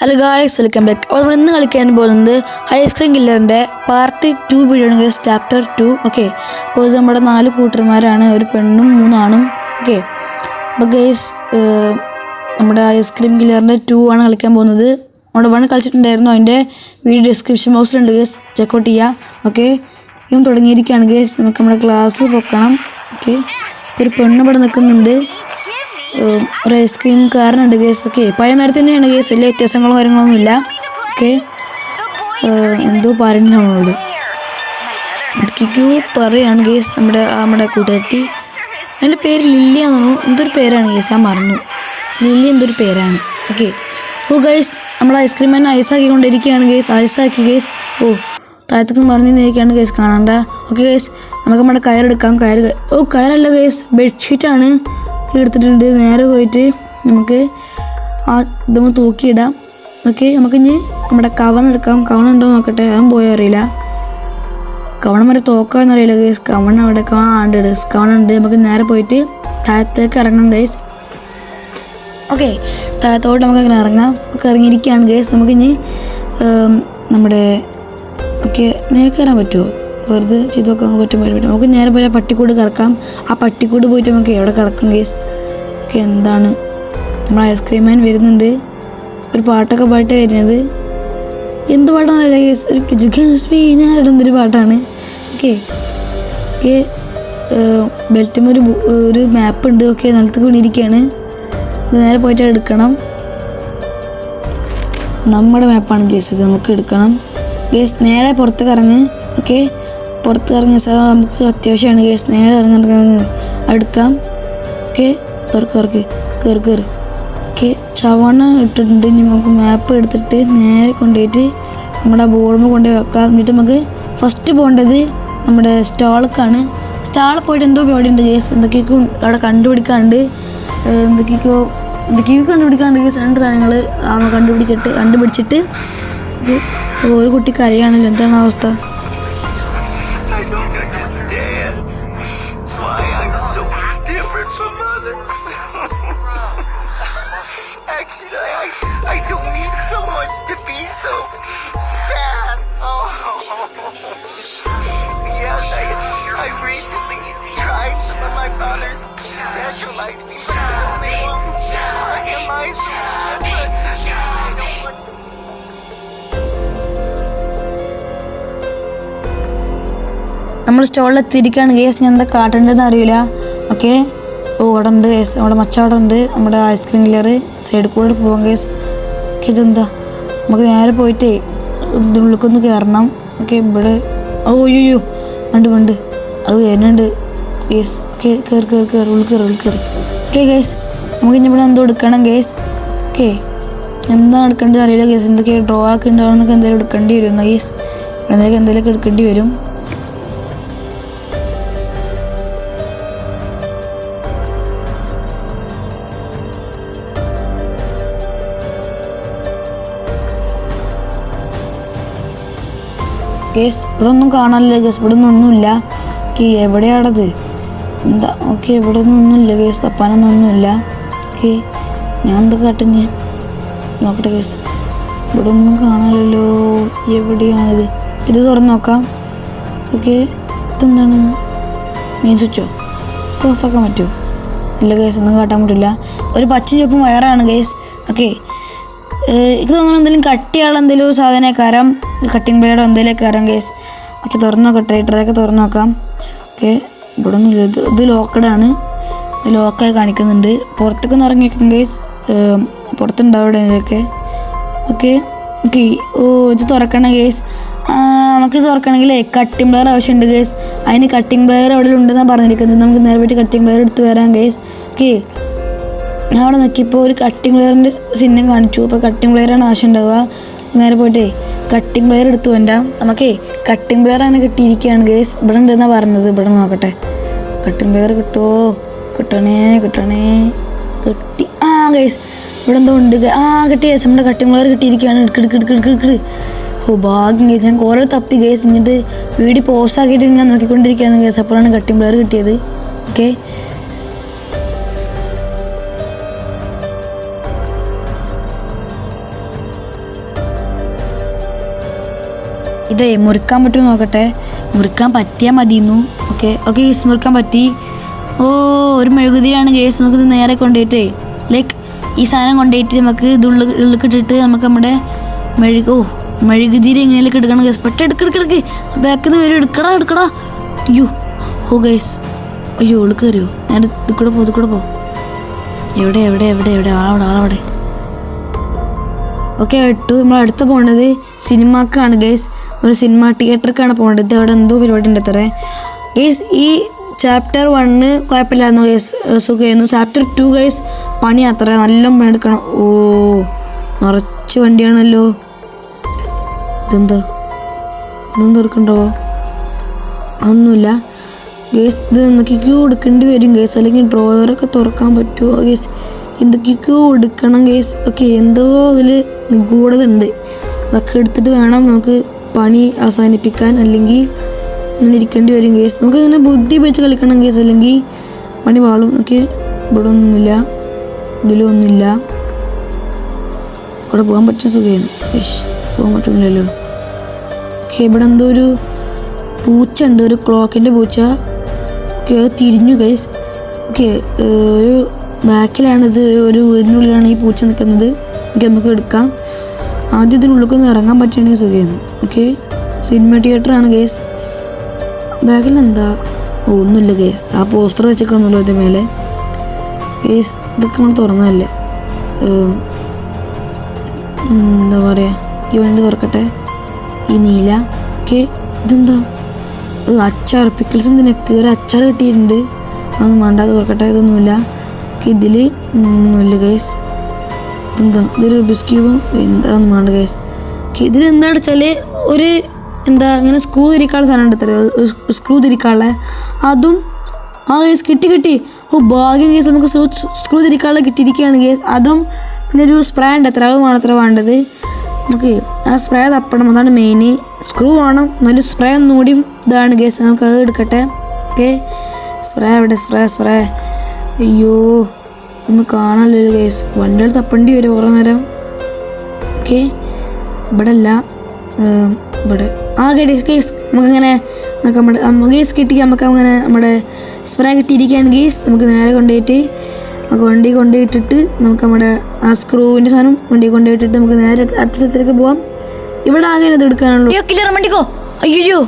Hello guys welcome back അപ്പോൾ നമ്മൾ ഇന്ന് കളിക്കാൻ പോകുന്നത് ഐസ്ക്രീം കില്ലറിന്റെ പാർട്ട് ടു വീഡിയോ ആണ് ചാപ്റ്റർ ടു ഓക്കെ അപ്പോൾ ഇത് നമ്മുടെ നാല് കൂട്ടർമാരാണ് ഒരു പെണ്ണും മൂന്നാണും ഓക്കെ അപ്പോൾ ഗൈസ് നമ്മുടെ ഐസ്ക്രീം കില്ലറിന്റെ ടു ആണ് കളിക്കാൻ പോകുന്നത്. നമ്മുടെ വൺ കളിച്ചിട്ടുണ്ടായിരുന്നു. അതിന്റെ വീഡിയോ ഡിസ്ക്രിപ്ഷൻ ബോക്സിലുണ്ട് ഗേസ് ചെക്കൗട്ട് ചെയ്യുക ഓക്കെ ഇതും തുടങ്ങിയിരിക്കുകയാണ് ഗേസ് നമുക്ക് നമ്മുടെ ക്ലാസ് പൊക്കണം. ഓക്കെ ഒരു പെണ്ണ് ഇവിടെ നിൽക്കുന്നുണ്ട്. ഒരു ഐസ്ക്രീം കാരനുണ്ട് കേസ് ഓക്കെ പഴയ നേരത്തെ തന്നെയാണ് കേസ് വലിയ വ്യത്യാസങ്ങളോ കാര്യങ്ങളൊന്നും ഇല്ല. ഓക്കെ എന്തോ പറയുന്നു നമ്മളോട്. എന്തൊക്കെയോ പറയാണ് കേസ് നമ്മുടെ നമ്മുടെ കൂട്ടുകാരത്തി എന്റെ പേര് ലില്ലി ആണെന്നു എന്തൊരു പേരാണ് കേസ് ഞാൻ മറന്നു. ലില്ലി എന്തൊരു പേരാണ്. ഓക്കെ ഓ ഗൈസ് നമ്മൾ ഐസ്ക്രീം തന്നെ ഐസാക്കിക്കൊണ്ടിരിക്കുകയാണ് ഗേസ് ഐസാക്കി ഗേസ് ഓ താഴത്തേക്ക് മറന്നിരിക്കുകയാണ് ഗേസ് കാണണ്ട. ഓക്കെ ഗേസ് നമുക്ക് നമ്മുടെ കയറെടുക്കാം. കയറ് ക- ഓ കയറല്ല ഗേസ് ബെഡ്ഷീറ്റാണ് എടുത്തിട്ടുണ്ട്. നേരെ പോയിട്ട് നമുക്ക് ആ ഇതൊന്ന് തൂക്കിയിടാം. ഓക്കെ നമുക്കിനി നമ്മുടെ കവൺ എടുക്കാം. കവൺ ഉണ്ടോ നോക്കട്ടെ. അതും പോയോ അറിയില്ല. കവണം വരെ തോക്കാന്നറിയില്ല ഗൈസ് കവൺ അവിടെ കാണാണ്ട് കവൺ ഉണ്ട്. നമുക്ക് നേരെ പോയിട്ട് താഴത്തേക്ക് ഇറങ്ങാം ഗൈസ് ഓക്കെ താഴത്തോട്ട് നമുക്ക് അങ്ങനെ ഇറങ്ങാം. നമുക്ക് ഇറങ്ങിയിരിക്കുകയാണ് ഗൈസ് നമുക്കിനി നമ്മുടെ ഓക്കെ മേലെ പറ്റുമോ? വെറുതെ ചെയ്ത് നോക്കാൻ പറ്റും. പറ്റും നമുക്ക് നേരെ പോലെ പട്ടിക്കൂട് കിടക്കാം ആ പട്ടിക്കൂട് പോയിട്ട് നമുക്ക് എവിടെ കിടക്കും കേസ് ഓക്കെ എന്താണ്? നമ്മൾ ഐസ്ക്രീം മാൻ വരുന്നുണ്ട്. ഒരു പാട്ടൊക്കെ പാട്ട് വരുന്നത്. എന്ത് പാട്ടാണല്ലേ കേസ് ഒരു കിജുഖ്യാസ്മീനായിടുന്നൊരു പാട്ടാണ്. ഓക്കെ ഓക്കെ ബെൽറ്റും ഒരു ഒരു മാപ്പ് ഉണ്ട്. ഓക്കെ നിലത്ത് കൊണ്ടിരിക്കുകയാണ് നേരെ പോയിട്ട് എടുക്കണം. നമ്മുടെ മാപ്പാണ് കേസ് ഇത് നമുക്ക് എടുക്കണം. ഗേസ് നേരെ പുറത്തേക്ക് കറങ്ങ് ഓക്കെ പുറത്ത് ഇറങ്ങിയ സ്ഥലം നമുക്ക് അത്യാവശ്യമാണ് കേസ് നേരെ ഇറങ്ങി ഇറങ്ങി അടുക്കാം. ഓക്കെ തുറക്ക് തുറക്ക്. കയറി കയറി ഓക്കെ ചവണ ഇട്ടിട്ടുണ്ട്. ഇനി നമുക്ക് മാപ്പ് എടുത്തിട്ട് നേരെ കൊണ്ടുപോയിട്ട് നമ്മുടെ ബോർഡുമ്പോൾ കൊണ്ടുപോയി വെക്കാം. എന്നിട്ട് നമുക്ക് ഫസ്റ്റ് പോകേണ്ടത് നമ്മുടെ സ്റ്റാൾക്കാണ് സ്റ്റാളിൽ പോയിട്ട് എന്തോ പരിപാടി ഉണ്ട് കേസ് എന്തൊക്കെയൊക്കെ അവിടെ കണ്ടുപിടിക്കാണ്ട് എന്തൊക്കെയൊക്കെയോ എന്തൊക്കെയോ കണ്ടുപിടിക്കാണ്ട് കേസ് രണ്ട് സാധനങ്ങൾ കണ്ടുപിടിച്ചിട്ട് കണ്ടുപിടിച്ചിട്ട് ഒരു കുട്ടി കരയാണല്ലോ. എന്താണ് അവസ്ഥ? Actually, I, I don't need so much to be so sad. Oh. Yes, I, I recently tried some of my father's specialized want നമ്മൾ സ്റ്റോളിൽ എത്തിയിരിക്കുകയാണ് ഗേസ് ഞാൻ എന്താ കാട്ടേണ്ടതെന്ന് അറിയില്ല ഓക്കെ ഓ അവിടെ ഉണ്ട് ഗേസ് നമ്മുടെ മച്ച അവിടെ ഉണ്ട് നമ്മുടെ ഐസ്ക്രീം കില്ലർ സൈഡിൽ കൂടെ പോകാൻ കേസ് ഓക്കെ ഇതെന്താ? നമുക്ക് നേരെ പോയിട്ടേ ഇതിനുള്ളിലേക്കൊന്ന് കയറണം ഓക്കെ ഇവിടെ. ഓ അയ്യോ ഉണ്ട് ഉണ്ട് അത് വരുന്നുണ്ട് ഗേസ് ഓക്കെ കയറി കയറി കയറി ഉള്ളിൽ കയറി ഉള്ളിൽ കയറി ഓക്കെ ഗേസ് നമുക്ക് ഇനി ഇവിടെ എന്തോ എടുക്കണം ഗേസ് ഓക്കെ എന്താ എടുക്കേണ്ടത് അറിയില്ല ഗേസ് എന്തൊക്കെ ഡ്രോ ആക്കി ഉണ്ടാവണമെന്നൊക്കെ എന്തെങ്കിലും എടുക്കേണ്ടി വരും എന്നാൽ ഗേസ് എന്തെങ്കിലും എന്തെങ്കിലുമൊക്കെ എടുക്കേണ്ടി വരും. കേസ് ഇവിടെ ഒന്നും കാണാനില്ല കേസ് ഇവിടെ നിന്നൊന്നുമില്ല ഓക്കെ എവിടെയാണത്? എന്താ? ഓക്കെ ഇവിടെ നിന്നൊന്നുമില്ല കേസ് തപ്പാനൊന്നൊന്നുമില്ല. ഓക്കെ ഞാൻ എന്താ കാട്ടുഞ്ഞ് നോക്കട്ടെ കേസ്. ഇവിടെ ഒന്നും കാണാനില്ലല്ലോ എവിടെയാണിത്? ഇത് തുറന്ന് നോക്കാം. ഓക്കെ ഇതെന്താണ്? മീൻ സ്വിച്ചോ? ഓഫാക്കാൻ പറ്റുമോ? ഇല്ല കേസ് ഒന്നും കാട്ടാൻ പറ്റില്ല. ഒരു പച്ച ചുവപ്പും വയറാണ് കേസ്. ഓക്കെ ഇത് തോന്നുന്നു എന്തെങ്കിലും കട്ടിയുള്ള എന്തെങ്കിലും സാധനക്കാരം കട്ടിങ് ബ്ലേഡോ എന്തെങ്കിലും കരം കേസ് ഓക്കെ തുറന്നു നോക്കാം ട്രേറ്ററൊക്കെ തുറന്നു നോക്കാം. ഓക്കെ ഇവിടെ ഒന്നുമില്ല ഇത് ഇത് ലോക്കഡാണ് ഇത് ലോക്കായി കാണിക്കുന്നുണ്ട്. പുറത്തേക്ക് ഇറങ്ങി വെക്കും കേസ് പുറത്തുണ്ടാവും ഇവിടെ ഇതൊക്കെ? ഓക്കെ ഓക്കെ ഓ ഇത് തുറക്കണം കേസ് നമുക്ക് തുറക്കണമെങ്കിൽ കട്ടിംഗ് പ്ലെയർ ആവശ്യമുണ്ട് കേസ് അതിന് കട്ടിംഗ് പ്ലെയർ അവിടെ ഉണ്ടെന്നാണ് പറഞ്ഞിരിക്കുന്നത്. നമുക്ക് നേരെ പറ്റി കട്ടിംഗ് പ്ലെയർ എടുത്ത് വരാം കേസ് ഓക്കെ ഞാൻ അവിടെ നോക്കിയപ്പോൾ ഒരു കട്ടിംഗ് പ്ലെയറിന്റെ ചിഹ്നം കാണിച്ചു. അപ്പോൾ കട്ടിംഗ് പ്ലെയറാണ് ആവശ്യം ഉണ്ടാവുക. നേരെ പോയിട്ടേ കട്ടിംഗ് പ്ലെയർ എടുത്തു എന്റെ. നമുക്കേ കട്ടിംഗ് പ്ലെയർ അങ്ങനെ കിട്ടിയിരിക്കുകയാണ് ഗേസ് ഇവിടെ ഉണ്ടെന്നാണ് പറഞ്ഞത്. ഇവിടെ നോക്കട്ടെ. കട്ടിംഗ് പ്ലെയർ കിട്ടുമോ കിട്ടണേ കിട്ടണേ. കിട്ടി. ആ ഗേസ് ഇവിടെ എന്തോ ഉണ്ട്. ആ കിട്ടി. ഗേസ് നമ്മുടെ കട്ടിംഗ് പ്ലെയർ കിട്ടിയിരിക്കുകയാണ്. എടുക്ക് ഓ ഭാഗ്യം ഗേസ് ഞാൻ കുറേ തപ്പി ഗേസ് എന്നിട്ട് വീഡിയോ പോസ്റ്റ് ആക്കിയിട്ട് ഞാൻ നോക്കിക്കൊണ്ടിരിക്കുകയാണ് ഗേസ് അപ്പോഴാണ് കട്ടിംഗ് പ്ലെയർ കിട്ടിയത്. ഓക്കെ ഇതേ മുറിക്കാൻ പറ്റുമോ നോക്കട്ടെ. മുറിക്കാൻ പറ്റിയാൽ മതിയെന്നു. ഓക്കെ ഓക്കെ ഗേസ് മുറിക്കാൻ പറ്റി. ഓ ഒരു മെഴുകുതിരിയാണ് ഗേസ് നമുക്ക് നേരെ കൊണ്ടുപോയിട്ടേ. ലൈക്ക് ഈ സാധനം കൊണ്ടുപോയിട്ട് നമുക്ക് ഇതുള്ളി ഉള്ളിക്കിട്ടിട്ട് നമുക്ക് നമ്മുടെ മെഴുക ഓ മെഴുകുതിരി എങ്ങനെയൊക്കെ എടുക്കണം ഗേസ്. പെട്ടെന്ന് എടുക്ക് എടുക്ക് എടുക്ക്. ബാക്കിൽ നിന്ന് വരും എടുക്കടാ എടുക്കടാ. അയ്യോ ഓ ഗേസ്. അയ്യോ ഉള്ളിൽ കയറിയോ? ഞാൻ ഇത് കൂടെ പോ ഇത് കൂടെ പോ. എവിടെ എവിടെ എവിടെ എവിടെ? ആളവിടെ ആളവിടെ. ഓക്കെ ഇട്ടു നമ്മൾ അടുത്ത് പോകേണ്ടത് സിനിമക്കാണ് ഗേസ് ഒരു സിനിമ തിയേറ്ററിക്കാണ് പോകേണ്ടത് അവിടെ എന്തോ പരിപാടി ഉണ്ട് അത്രേ. ഗേസ് ഈ ചാപ്റ്റർ വണ്ണ് കുഴപ്പമില്ലായിരുന്നു ഗേസ് സുഖമായിരുന്നു. ചാപ്റ്റർ ടു ഗേസ് പണി അത്ര. നല്ല എടുക്കണം. ഓ നിറച്ച് വണ്ടിയാണല്ലോ. ഇതെന്താ? ഇതൊന്നും തീർക്കണ്ടോ? ഒന്നുമില്ല ഗേസ് ഇത് എന്തൊക്കെയോ എടുക്കേണ്ടി വരും ഗേസ് അല്ലെങ്കിൽ ഡ്രോയറൊക്കെ തുറക്കാൻ പറ്റുമോ ഗേസ് എന്തൊക്കെയൊക്കെയോ എടുക്കണം കേസ് ഒക്കെ എന്തോ അതിൽ നിഗൂഢതയുണ്ട്. അതൊക്കെ എടുത്തിട്ട് വേണം നമുക്ക് പണി അവസാനിപ്പിക്കാൻ അല്ലെങ്കിൽ ഇങ്ങനെ ഇരിക്കേണ്ടി വരും കേസ് നമുക്ക് ഇങ്ങനെ ബുദ്ധി ഉപയോഗിച്ച് കളിക്കണം കേസ് അല്ലെങ്കിൽ പണി വാളും ഒക്കെ ഇവിടെ ഒന്നുമില്ല. ഇതിലും ഒന്നുമില്ല. ഇവിടെ പോകാൻ പറ്റുന്ന സുഖമാണ് പോകാൻ പറ്റുന്നില്ലല്ലോ. ഓക്കെ ഇവിടെ എന്തോ ഒരു പൂച്ച ഉണ്ട്. ഒരു ക്ലോക്കിന്റെ പൂച്ച. ഓക്കെ അത് തിരിഞ്ഞു ഗൈസ് ഓക്കെ ഒരു ബാക്കിലാണിത് ഒരു വീടിനുള്ളിലാണ് ഈ പൂച്ച നിൽക്കുന്നത്. നമുക്ക് എടുക്കാം. ആദ്യം ഇതിനുള്ളിൽ ഇറങ്ങാൻ പറ്റുകയാണെങ്കിൽ സുഖമായിരുന്നു. ഓക്കെ സിനിമ തിയേറ്ററാണ് ഗേസ്. ബാക്കിൽ എന്താ ഒന്നുമില്ല ഗേസ്. ആ പോസ്റ്റർ വെച്ചേക്കൊന്നുമില്ല അതിന്റെ മേലെ. ഗേസ് ഇതൊക്കെ നമ്മൾ തുറന്നതല്ലേ? എന്താ പറയുക ഈ വണ്ടി തുറക്കട്ടെ? ഈ നീല. ഓക്കെ ഇതെന്താ? അച്ചാർ പിക്കിൾസ് എന്തിനൊക്കെ ഒരു അച്ചാർ കിട്ടിയിട്ടുണ്ട്. അതൊന്നും വേണ്ട അത് തുറക്കട്ടെ ഇതൊന്നുമില്ല. ഇതിൽ ഒന്നുമില്ല ഗൈസ് ഇതെന്താ ഇതൊരു ബിസ്ക്യൂബും എന്താണെന്ന് വേണ്ട ഗൈസ് ഇതിൽ എന്താ വെച്ചാൽ ഒരു എന്താ ഇങ്ങനെ സ്ക്രൂ തിരിക്കാനുള്ള സാധനം ഇത്ര സ്ക്രൂ തിരിക്കാനുള്ള. അതും ആ ഗേസ് കിട്ടി കിട്ടി. ഓ ഭാഗ്യം ഗൈസ് നമുക്ക് സ്ക്രൂ തിരിക്കാനുള്ള കിട്ടിയിരിക്കുകയാണ് ഗൈസ് അതും പിന്നെ ഒരു സ്പ്രേ ഉണ്ട് എത്ര അത് എത്ര വേണ്ടത്. നമുക്ക് ആ സ്പ്രേ തപ്പണം. അതാണ് മെയിൻ സ്ക്രൂ വേണം. നല്ല സ്പ്രേ ഒന്നുകൂടി ഇതാണ് ഗൈസ് നമുക്ക് അത് എടുക്കട്ടെ. ഓക്കെ സ്പ്രേ അവിടെ സ്പ്രേ സ്പ്രേ അയ്യോ. ഒന്ന് കാണാനല്ലോ കേസ് വണ്ടികൾ തപ്പണ്ടി വരും കുറേ നേരം? ഓക്കെ ഇവിടെ അല്ല ഇവിടെ. ആ കേസ് കേസ് നമുക്കങ്ങനെ നമുക്ക് നമ്മുടെ നമ്മ കേസ് കിട്ടി നമുക്ക് അങ്ങനെ നമ്മുടെ സ്പ്രേ കിട്ടിയിരിക്കുകയാണ് കേസ് നമുക്ക് നേരെ കൊണ്ടുപോയിട്ട് നമുക്ക് വണ്ടി കൊണ്ടുപോയിട്ടിട്ട് നമുക്ക് നമ്മുടെ ആ സ്ക്രൂവിന്റെ സാധനം വണ്ടി കൊണ്ടുപോയിട്ടിട്ട് നമുക്ക് നേരെ അടുത്ത സ്ഥലത്തേക്ക് പോവാം. ഇവിടെ ആകെ ഇത് എടുക്കാനുള്ളൂ. അയ്യോ.